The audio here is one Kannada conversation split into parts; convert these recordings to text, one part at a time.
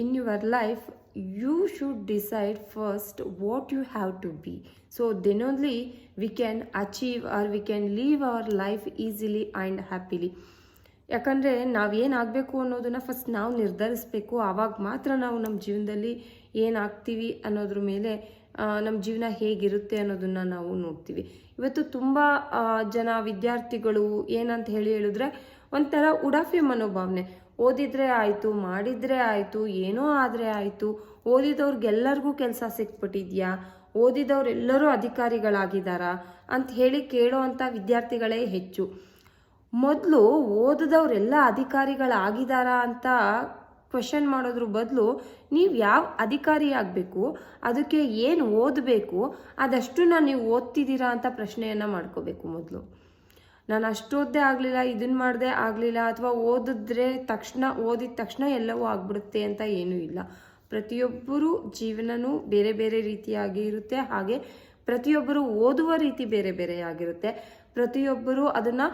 in your life, you should decide first what you have to be. So, then only we can achieve or we can live our life easily and happily. ಯಾಕಂದರೆ ನಾವೇನಾಗಬೇಕು ಅನ್ನೋದನ್ನು ಫಸ್ಟ್ ನಾವು ನಿರ್ಧರಿಸಬೇಕು. ಆವಾಗ ಮಾತ್ರ ನಾವು ನಮ್ಮ ಜೀವನದಲ್ಲಿ ಏನಾಗ್ತೀವಿ ಅನ್ನೋದ್ರ ಮೇಲೆ ನಮ್ಮ ಜೀವನ ಹೇಗಿರುತ್ತೆ ಅನ್ನೋದನ್ನು ನಾವು ನೋಡ್ತೀವಿ. ಇವತ್ತು ತುಂಬ ಜನ ವಿದ್ಯಾರ್ಥಿಗಳು ಏನಂತ ಹೇಳಿ ಹೇಳಿದ್ರೆ ಒಂಥರ ಉಡಾಫೆ ಮನೋಭಾವನೆ. ಓದಿದ್ರೆ ಆಯಿತು, ಮಾಡಿದ್ರೆ ಆಯಿತು, ಏನೋ ಆದರೆ ಆಯಿತು, ಓದಿದವ್ರಿಗೆಲ್ಲರಿಗೂ ಕೆಲಸ ಸಿಕ್ಬಿಟ್ಟಿದ್ಯಾ? ಓದಿದವರೆಲ್ಲರೂ ಅಧಿಕಾರಿಗಳಾಗಿದ್ದಾರಾ? ಅಂತ ಹೇಳಿ ಕೇಳೋ ಅಂಥ ವಿದ್ಯಾರ್ಥಿಗಳೇ ಹೆಚ್ಚು. ಮೊದಲು ಓದಿದವರೆಲ್ಲ ಅಧಿಕಾರಿಗಳಾಗಿದ್ದಾರಾ ಅಂತ ಕ್ವೆಶನ್ ಮಾಡೋದ್ರ ಬದಲು ನೀವು ಯಾವ ಅಧಿಕಾರಿ ಆಗಬೇಕು, ಅದಕ್ಕೆ ಏನು ಓದಬೇಕು ಅದಷ್ಟನ್ನ ನೀವು ಓದ್ತಿದ್ದೀರಾ ಅಂತ ಪ್ರಶ್ನೆಯನ್ನು ಮಾಡ್ಕೋಬೇಕು ಮೊದಲು. ನಾನು ಅಷ್ಟು ಓದ್ದೇ ಆಗಲಿಲ್ಲ ಇದನ್ನು ಮಾಡದೆ ಆಗಲಿಲ್ಲ ಅಥವಾ ಓದಿದ್ರೆ ತಕ್ಷಣ, ಓದಿದ ತಕ್ಷಣ ಎಲ್ಲವೂ ಆಗ್ಬಿಡುತ್ತೆ ಅಂತ ಏನೂ ಇಲ್ಲ. ಪ್ರತಿಯೊಬ್ಬರು ಜೀವನನೂ ಬೇರೆ ಬೇರೆ ರೀತಿಯಾಗಿ ಇರುತ್ತೆ. ಹಾಗೆ ಪ್ರತಿಯೊಬ್ಬರು ಓದುವ ರೀತಿ ಬೇರೆ ಬೇರೆ ಆಗಿರುತ್ತೆ. ಪ್ರತಿಯೊಬ್ಬರು ಅದನ್ನು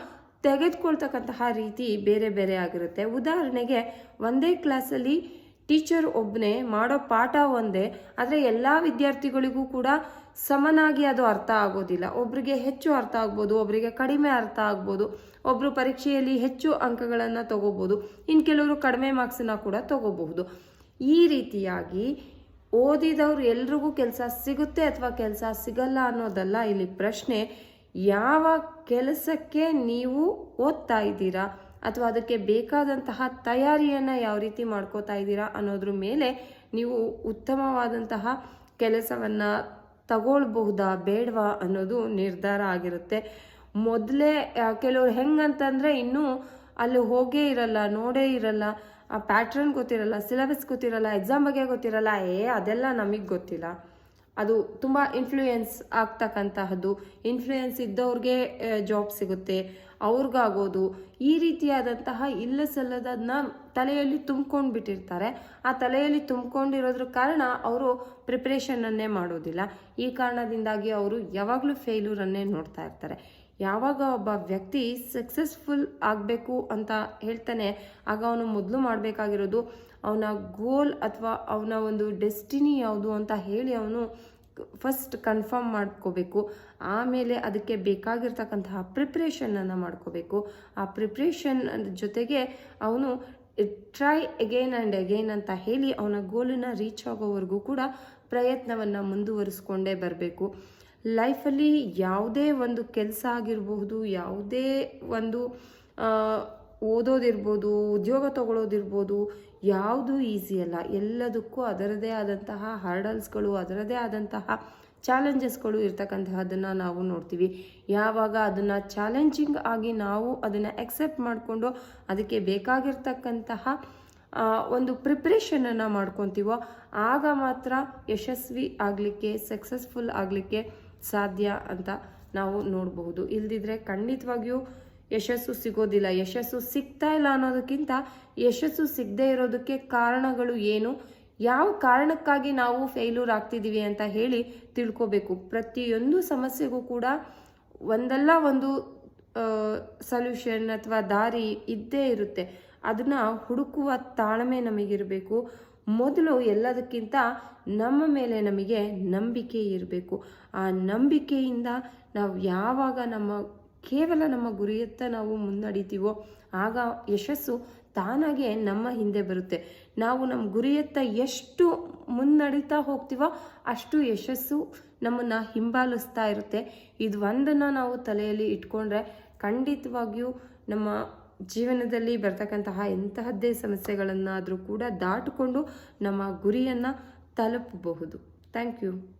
ತೆಗೆದುಕೊಳ್ತಕ್ಕಂತಹ ರೀತಿ ಬೇರೆ ಬೇರೆ ಆಗಿರುತ್ತೆ. ಉದಾಹರಣೆಗೆ, ಒಂದೇ ಕ್ಲಾಸಲ್ಲಿ ಟೀಚರ್ ಒಬ್ಬನೇ ಮಾಡೋ ಪಾಠ ಒಂದೇ, ಆದರೆ ಎಲ್ಲ ವಿದ್ಯಾರ್ಥಿಗಳಿಗೂ ಕೂಡ ಸಮನಾಗಿ ಅದು ಅರ್ಥ ಆಗೋದಿಲ್ಲ. ಒಬ್ರಿಗೆ ಹೆಚ್ಚು ಅರ್ಥ ಆಗ್ಬೋದು ಒಬ್ಬರಿಗೆ ಕಡಿಮೆ ಅರ್ಥ ಆಗ್ಬೋದು ಒಬ್ಬರು ಪರೀಕ್ಷೆಯಲ್ಲಿ ಹೆಚ್ಚು ಅಂಕಗಳನ್ನು ತಗೋಬೋದು ಇನ್ನು ಕೆಲವರು ಕಡಿಮೆ ಮಾರ್ಕ್ಸನ್ನ ಕೂಡ ತಗೋಬಹುದು. ಈ ರೀತಿಯಾಗಿ ಓದಿದವ್ರು ಎಲ್ರಿಗೂ ಕೆಲಸ ಸಿಗುತ್ತೆ ಅಥವಾ ಕೆಲಸ ಸಿಗಲ್ಲ ಅನ್ನೋದಲ್ಲ ಇಲ್ಲಿ ಪ್ರಶ್ನೆ. ಯಾವ ಕೆಲಸಕ್ಕೆ ನೀವು ಓದ್ತಾ ಇದ್ದೀರಾ? ಅಥವಾ ಅದಕ್ಕೆ ಬೇಕಾದಂತಹ ತಯಾರಿಯನ್ನು ಯಾವ ರೀತಿ ಮಾಡ್ಕೋತಾ ಇದ್ದೀರಾ ಅನ್ನೋದ್ರ ಮೇಲೆ ನೀವು ಉತ್ತಮವಾದಂತಹ ಕೆಲಸವನ್ನು ತಗೊಳ್ಬಹುದಾ ಬೇಡವಾ ಅನ್ನೋದು ನಿರ್ಧಾರ ಆಗಿರುತ್ತೆ. ಮೊದಲೇ ಕೆಲವ್ರು ಹೆಂಗಂತಂದರೆ ಇನ್ನೂ ಅಲ್ಲಿ ಹೋಗೇ ಇರಲ್ಲ, ನೋಡೇ ಇರಲ್ಲ, ಆ ಪ್ಯಾಟ್ರನ್ ಗೊತ್ತಿರಲ್ಲ ಸಿಲೆಬಸ್ ಗೊತ್ತಿರಲ್ಲ ಎಕ್ಸಾಮ್ ಬಗ್ಗೆ ಗೊತ್ತಿರಲ್ಲ, ಏ, ಅದೆಲ್ಲ ನಮಗೆ ಗೊತ್ತಿಲ್ಲ. ಅದು ತುಂಬ ಇನ್ಫ್ಲೂಯೆನ್ಸ್ ಆಗ್ತಕ್ಕಂತಹದ್ದು. ಇನ್ಫ್ಲೂಯೆನ್ಸ್ ಇದ್ದವ್ರಿಗೆ ಜಾಬ್ ಸಿಗುತ್ತೆ. ಅವ್ರಿಗಾಗೋದು. ಈ ರೀತಿಯಾದಂತಹ ಇಲ್ಲ ಸಲ್ಲದನ್ನ ತಲೆಯಲ್ಲಿ ತುಂಬ್ಕೊಂಡು ಬಿಟ್ಟಿರ್ತಾರೆ ಆ ತಲೆಯಲ್ಲಿ ತುಂಬ್ಕೊಂಡಿರೋದ್ರ ಕಾರಣ ಅವರು ಪ್ರಿಪ್ರೇಷನನ್ನೇ ಮಾಡೋದಿಲ್ಲ. ಈ ಕಾರಣದಿಂದಾಗಿ ಅವರು ಯಾವಾಗಲೂ ಫೇಲ್ಯೂರನ್ನೇ ನೋಡ್ತಾ ಇರ್ತಾರೆ. ಯಾವಾಗ ಒಬ್ಬ ವ್ಯಕ್ತಿ ಸಕ್ಸಸ್ಫುಲ್ ಆಗಬೇಕು ಅಂತ ಹೇಳ್ತಾನೆ, ಆಗ ಅವನು ಮೊದಲು ಮಾಡಬೇಕಾಗಿರೋದು ಅವನ ಗೋಲ್ ಅಥವಾ ಅವನ ಒಂದು ಡೆಸ್ಟಿನಿ ಯಾವುದು ಅಂತ ಹೇಳಿ ಅವನು ಫಸ್ಟ್ ಕನ್ಫರ್ಮ್ ಮಾಡ್ಕೋಬೇಕು. ಆಮೇಲೆ ಅದಕ್ಕೆ ಬೇಕಾಗಿರ್ತಕ್ಕಂತಹ ಪ್ರಿಪ್ರೇಷನನ್ನು ಮಾಡ್ಕೋಬೇಕು. ಆ ಪ್ರಿಪ್ರೇಷನ್ ಜೊತೆಗೆ ಅವನು ಟ್ರೈ ಎಗೇನ್ ಆ್ಯಂಡ್ ಎಗೇನ್ ಅಂತ ಹೇಳಿ ಅವನ ಗೋಲನ್ನು ರೀಚ್ ಆಗೋವರೆಗೂ ಕೂಡ ಪ್ರಯತ್ನವನ್ನು ಮುಂದುವರಿಸ್ಕೊಂಡೇ ಬರಬೇಕು. ಲೈಫಲ್ಲಿ ಯಾವುದೇ ಒಂದು ಕೆಲಸ ಆಗಿರಬಹುದು, ಯಾವುದೇ ಒಂದು ಓದೋದಿರ್ಬೋದು, ಉದ್ಯೋಗ ತಗೊಳ್ಳೋದಿರ್ಬೋದು ಯಾವುದು ಈಸಿ ಅಲ್ಲ. ಎಲ್ಲದಕ್ಕೂ ಅದರದೇ ಆದಂತಹ ಹರ್ಡಲ್ಸ್ಗಳು ಅದರದೇ ಆದಂತಹ ಚಾಲೆಂಜಸ್ಗಳು ಇರ್ತಕ್ಕಂತಹದನ್ನು ನಾವು ನೋಡ್ತೀವಿ. ಯಾವಾಗ ಅದನ್ನು ಚಾಲೆಂಜಿಂಗ್ ಆಗಿ ನಾವು ಅದನ್ನು ಎಕ್ಸೆಪ್ಟ್ ಮಾಡಿಕೊಂಡು ಅದಕ್ಕೆ ಬೇಕಾಗಿರ್ತಕ್ಕಂತಹ ಒಂದು ಪ್ರಿಪ್ರೇಷನನ್ನು ಮಾಡ್ಕೊತೀವೋ, ಆಗ ಮಾತ್ರ ಯಶಸ್ವಿ ಆಗಲಿಕ್ಕೆ ಸಕ್ಸಸ್ಫುಲ್ ಆಗಲಿಕ್ಕೆ ಸಾಧ್ಯ ಅಂತ ನಾವು ನೋಡಬಹುದು. ಇಲ್ದಿದ್ರೆ ಖಂಡಿತವಾಗಿಯೂ ಯಶಸ್ಸು ಸಿಗೋದಿಲ್ಲ. ಯಶಸ್ಸು ಸಿಗ್ತಾ ಇಲ್ಲ ಅನ್ನೋದಕ್ಕಿಂತ ಯಶಸ್ಸು ಸಿಗದೆ ಇರೋದಕ್ಕೆ ಕಾರಣಗಳು ಏನು? ಯಾವ ಕಾರಣಕ್ಕಾಗಿ ನಾವು ಫೇಲ್ಯೂರ್ ಆಗ್ತಿದ್ದೀವಿ ಅಂತ ಹೇಳಿ ತಿಳ್ಕೋಬೇಕು. ಪ್ರತಿಯೊಂದು ಸಮಸ್ಯೆಗೂ ಕೂಡ ಒಂದಲ್ಲ ಒಂದು ಸೊಲ್ಯೂಷನ್ ಅಥವಾ ದಾರಿ ಇದ್ದೇ ಇರುತ್ತೆ. ಅದನ್ನ ಹುಡುಕುವ ತಾಳ್ಮೆ ನಮಗಿರಬೇಕು. ಮೊದಲು ಎಲ್ಲದಕ್ಕಿಂತ ನಮ್ಮ ಮೇಲೆ ನಮಗೆ ನಂಬಿಕೆ ಇರಬೇಕು. ಆ ನಂಬಿಕೆಯಿಂದ ನಾವು ಯಾವಾಗ ನಮ್ಮ, ಕೇವಲ ನಮ್ಮ ಗುರಿಯತ್ತ ನಾವು ಮುನ್ನಡೀತೀವೋ, ಆಗ ಯಶಸ್ಸು ತಾನಾಗೆ ನಮ್ಮ ಹಿಂದೆ ಬರುತ್ತೆ. ನಾವು ನಮ್ಮ ಗುರಿಯತ್ತ ಎಷ್ಟು ಮುನ್ನಡೀತಾ ಹೋಗ್ತೀವೋ ಅಷ್ಟು ಯಶಸ್ಸು ನಮ್ಮನ್ನು ಹಿಂಬಾಲಿಸ್ತಾ ಇರುತ್ತೆ. ಇದು ಒಂದನ್ನು ನಾವು ತಲೆಯಲ್ಲಿ ಇಟ್ಕೊಂಡ್ರೆ ಖಂಡಿತವಾಗಿಯೂ ನಮ್ಮ ಜೀವನದಲ್ಲಿ ಬರ್ತಕ್ಕಂತಹ ಎಂತಹದ್ದೇ ಸಮಸ್ಯೆಗಳನ್ನಾದರೂ ಕೂಡ ದಾಟಿಕೊಂಡು ನಮ್ಮ ಗುರಿಯನ್ನು ತಲುಪಬಹುದು. Thank you